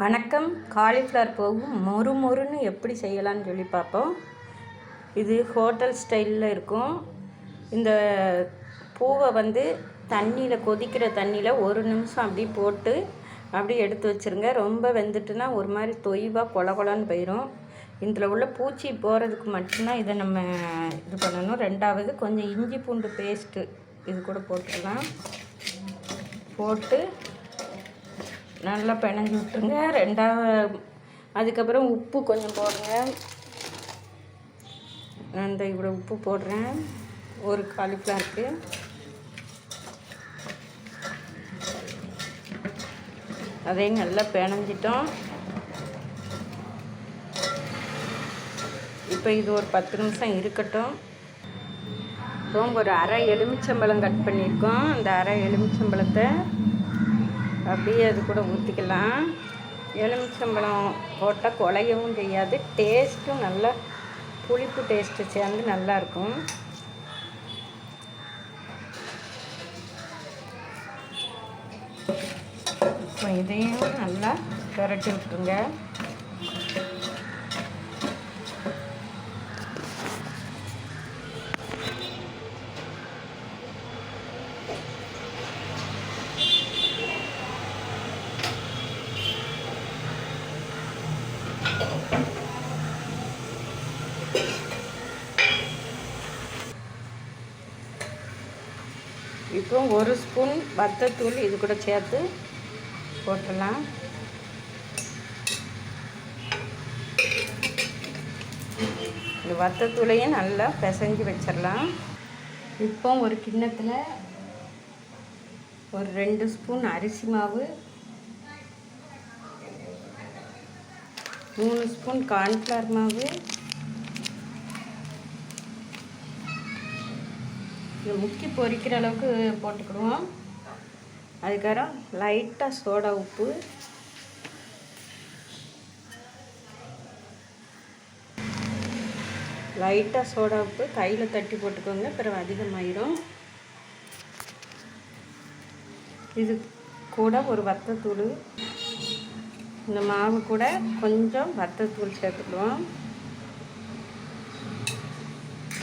வணக்கம். காலிஃப்ளவர் போகும் மொறு மொறுன்னு எப்படி செய்யலாம்னு சொல்லி பார்ப்போம். இது ஹோட்டல் ஸ்டைலில் இருக்கும். இந்த பூவை வந்து தண்ணியில் கொதிக்கிற தண்ணியில் ஒரு நிமிஷம் அப்படி போட்டு அப்படி எடுத்து வச்சுருங்க. ரொம்ப வெந்துட்டுனா ஒரு மாதிரி தொய்வாக கொல கொலன்னு போயிடும் இதில் உள்ள பூச்சி போகிறதுக்கு மட்டும்தான் இதை நம்ம இது பண்ணணும். ரெண்டாவது கொஞ்சம் இஞ்சி பூண்டு பேஸ்ட்டு இது கூட போட்டுக்கலாம். போட்டு நல்லா பிணைஞ்சி விட்டுருங்க. ரெண்டாவது அதுக்கப்புறம் உப்பு கொஞ்சம் போடுங்க நான் இந்த இவ்வளோ உப்பு போடுறேன். ஒரு காலிஃப்ளவருக்கு. அதையும் நல்லா பிணைஞ்சிட்டோம். இப்போ இது ஒரு பத்து நிமிஷம் இருக்கட்டும். இப்போ ஒரு அரை எலுமிச்சம்பழம் கட் பண்ணியிருக்கோம். அந்த அரை எலுமிச்சம்பழத்தை அப்படியே அது கூட ஊற்றிக்கலாம் எலுமிச்சம்பழம் போட்டால் குலையவும் செய்யாது. டேஸ்ட்டும் நல்லா புளிப்பு டேஸ்ட்டு சேர்ந்து நல்லாயிருக்கும் இப்போ இதையும் நல்லா திரட்டி விட்டுருங்க. இருக்கும் ஒரு ஸ்பூன் வத்தத்தூள் இது கூட சேர்த்து போட்டுடலாம். இந்த வத்தத்தூளையும் நல்லா பிசைஞ்சு வச்சிடலாம். இப்போ ஒரு கிண்ணத்தில் ஒரு ரெண்டு ஸ்பூன் அரிசி மாவு மூணு ஸ்பூன் கார்ன்ஃப்ளவர் மாவு இது முக்கி பொரிக்கிற அளவுக்கு போட்டுக்கிடுவோம். அதுக்கப்புறம் லைட்டாக சோடா உப்பு. லைட்டாக சோடா உப்பு கையில் தட்டி போட்டுக்கோங்க பிறகு அதிகமாயிரும். இது கூட ஒரு வத்தத்தூள். இந்த மாவு கூட கொஞ்சம் வத்தத்தூள் சேர்த்துக்குவோம்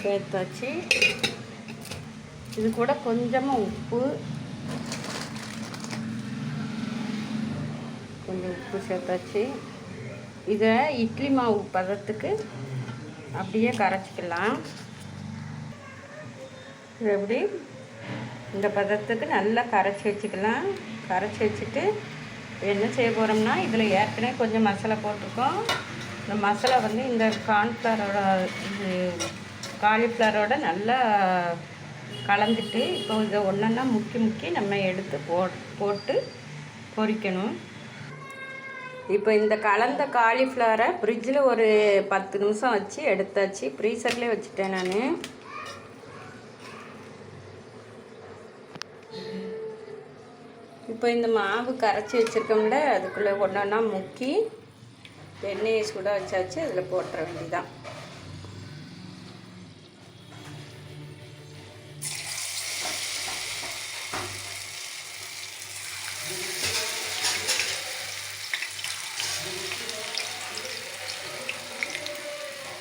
சேர்த்தாச்சு. இது கூட கொஞ்சமாக உப்பு. கொஞ்சம் உப்பு சேர்த்தாச்சு. இதை இட்லி மாவு பதத்துக்கு அப்படியே கரைச்சிக்கலாம். இது எப்படி? இந்த பதத்துக்கு நல்லா கரைச்சி வச்சுக்கலாம். கரைச்சி வச்சுட்டு என்ன செய்ய போகிறோம்னா இதில் ஏற்கனவே கொஞ்சம் மசாலா போட்டிருக்கோம். இந்த மசாலா வந்து இந்த கார்ன்ஃப்ளவரோட இது காலிஃப்ளவரோட நல்லா கலந்துட்டு இப்போ இதை ஒன்றா முக்கி முக்கி நம்ம எடுத்து போ போட்டு பொரிக்கணும் இப்போ இந்த கலந்த காலிஃப்ளவரை ஃப்ரிட்ஜில் ஒரு பத்து நிமிஷம் வச்சு எடுத்தாச்சு. ஃப்ரீசர்லேயே வச்சுட்டேன் நான். இப்போ இந்த மாவு கரைச்சி வச்சுருக்கோம்ல அதுக்குள்ளே ஒன்றா முக்கி எண்ணெயை சுட வச்சாச்சு. அதில் போட்டுற வேண்டியதான்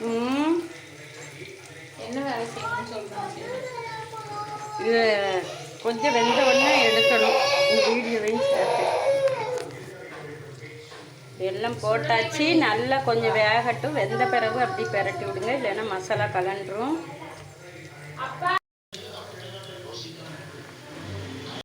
ம். என்ன வேலை செய்யணும்னு சொல்றாங்க? இது கொஞ்சம் வெந்த உடனே எடுக்கணும். இந்த வீடியோவையும் சேர்த்து எல்லாம் போட்டாச்சு. நல்லா கொஞ்சம் வேகட்டும். வெந்த பிறகு அப்படி பெரட்டி விடுங்க. இல்லைன்னா மசாலா கலண்டுரும் அப்பா